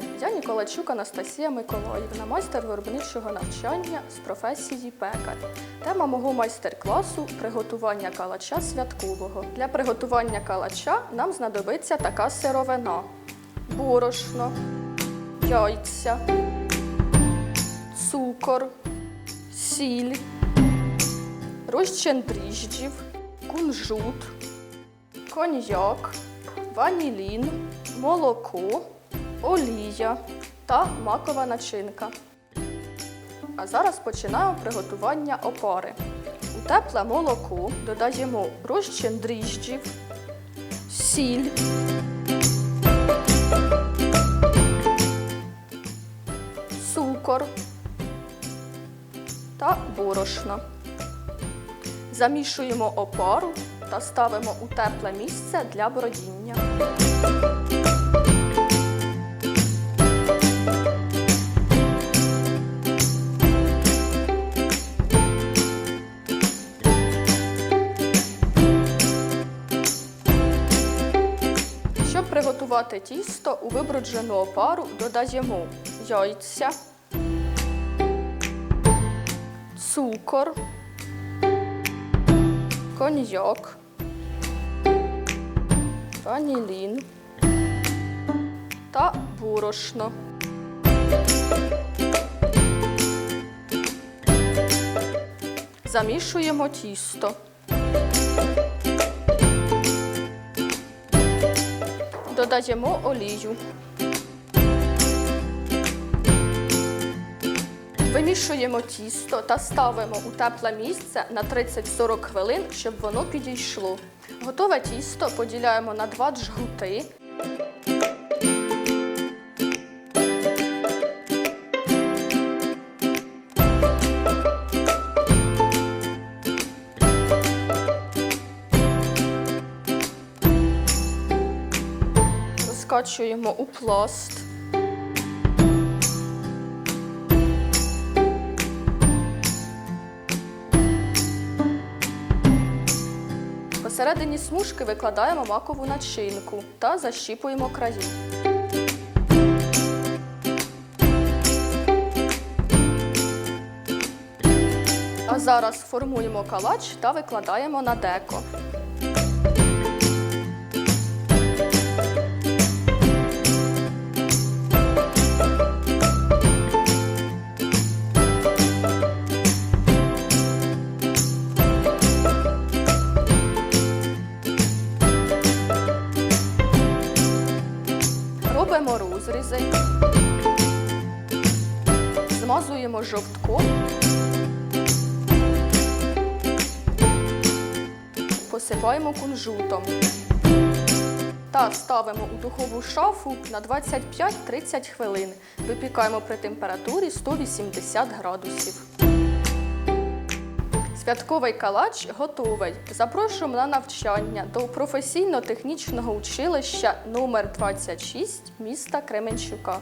день. Я Ніколачук Анастасія Миколаївна, майстер виробничого навчання з професії пекар. Тема мого майстер-класу приготування калача святкового. Для приготування калача нам знадобиться така сировина: борошно, яйця, цукор, сіль, розчин дріжджів, кунжут, коньяк, ванілін, молоко, олія та макова начинка. А зараз починаємо приготування опари. У тепле молоко додаємо розчин дріжджів, сіль, цукор та борошно. Замішуємо опару та ставимо у тепле місце для бродіння. Приготувати тісто, у виброджену опару додаємо яйця, цукор, коньяк, ванілін та борошно. Замішуємо тісто. Додаємо олію. Вимішуємо тісто та ставимо у тепле місце на 30-40 хвилин, щоб воно підійшло. Готове тісто поділяємо на два джгути. Розкачуємо у пласт. Посередині смужки викладаємо макову начинку та защіпуємо краї. А зараз формуємо калач та викладаємо на деко. Робимо розрізи, змазуємо жовтком, посипаємо кунжутом та ставимо у духову шафу на 25-30 хвилин. Випікаємо при температурі 180 градусів. Святковий калач готовий. Запрошуємо на навчання до професійно-технічного училища номер 26 міста Кременчука.